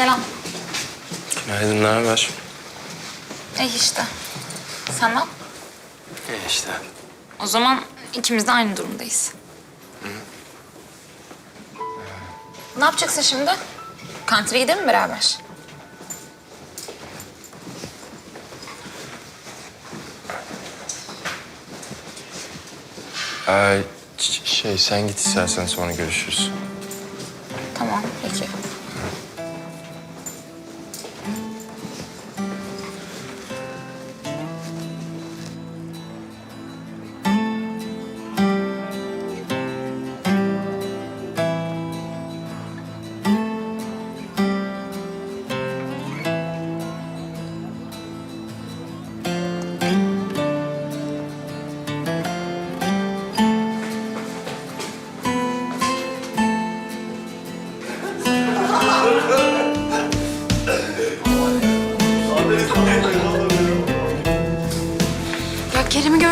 Selam. Günaydın, ne haber? İyi işte. Senden? İyi işte. O zaman ikimiz de aynı durumdayız. Ne yapacaksın şimdi? Kantine gidelim mi beraber? Ee, şey, sen git istersen sonra görüşürüz. Tamam,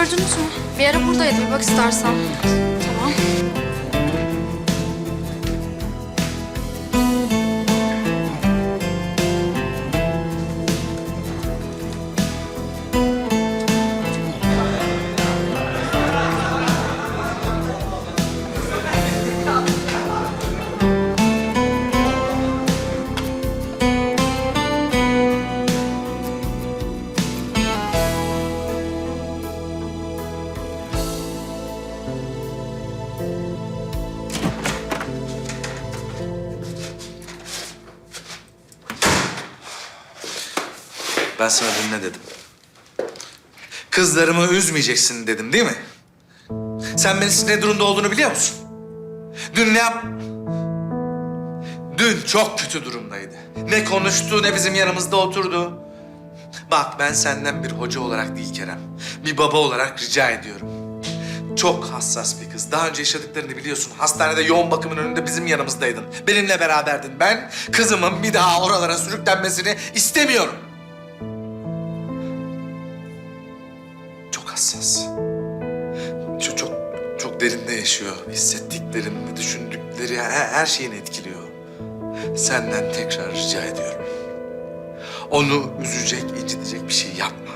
gördünüz mü? Bir ara buradaydı. Bir bak istersen. Tamam. Ben sana dün ne dedim? Kızlarımı üzmeyeceksin dedim değil mi? Sen Melis'in ne durumda olduğunu biliyor musun? Dün ne yap... Dün çok kötü durumdaydı. Ne konuştu ne bizim yanımızda oturdu. Bak ben senden bir hoca olarak değil Kerem. Bir baba olarak rica ediyorum. Çok hassas bir kız. Daha önce yaşadıklarını biliyorsun. Hastanede yoğun bakımın önünde bizim yanımızdaydın. Benimle beraberdin. Ben kızımın bir daha oralara sürüklenmesini istemiyorum. Hassas. Çok çok çok derinde yaşıyor. Hissettiklerini, düşündükleri her, her şeyini etkiliyor. Senden tekrar rica ediyorum. Onu üzecek, incitecek bir şey yapma.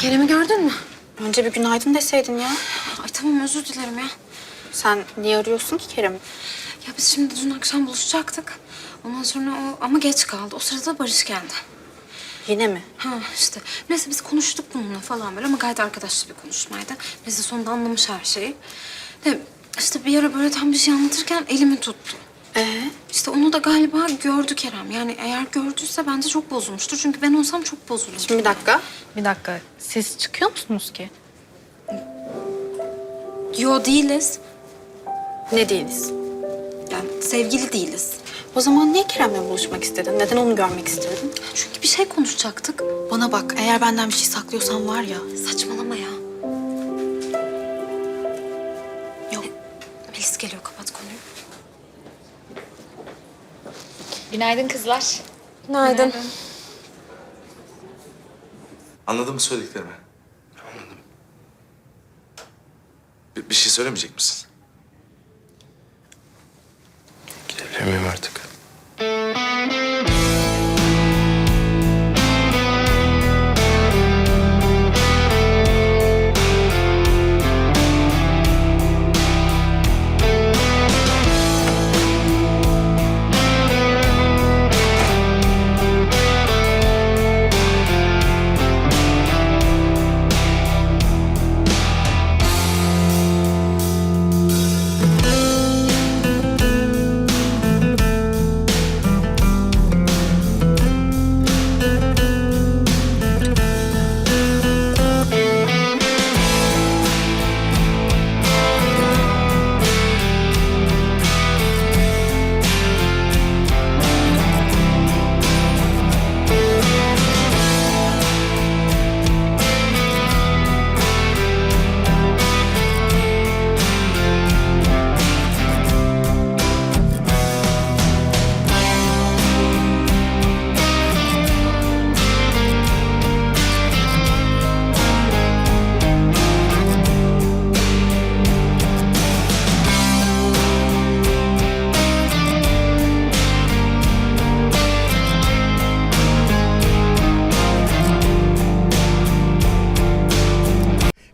Kerem'i gördün mü? Önce bir günaydın deseydin ya. Ay tamam özür dilerim ya. Sen niye arıyorsun ki Kerem'i? Ya biz şimdi dün akşam buluşacaktık. Ondan sonra o ama geç kaldı. O sırada Barış geldi. Yine mi? Ha işte. Neyse biz konuştuk bununla falan böyle ama gayet arkadaşlı bir konuşmaydı. Neyse sonunda anlamış her şeyi. De işte bir ara böyle tam bir şey anlatırken elimi tuttu. Ee? İşte onu da galiba gördü Kerem. Yani eğer gördüyse bence çok bozulmuştur. Çünkü ben olsam çok bozulurdum. Şimdi bir dakika. Bir dakika. Siz çıkıyor musunuz ki? Yo değiliz. Ne değiliz? Sevgili değiliz. O zaman niye Kerem'le buluşmak istedin? Neden onu görmek istedin? Çünkü bir şey konuşacaktık. Bana bak, eğer benden bir şey saklıyorsan var ya. Saçmalama ya. Yok. Melis geliyor kapat konuyu. Günaydın kızlar. Günaydın. Anladın mı söylediklerimi? Anladım. Bir, bir şey söylemeyecek misin?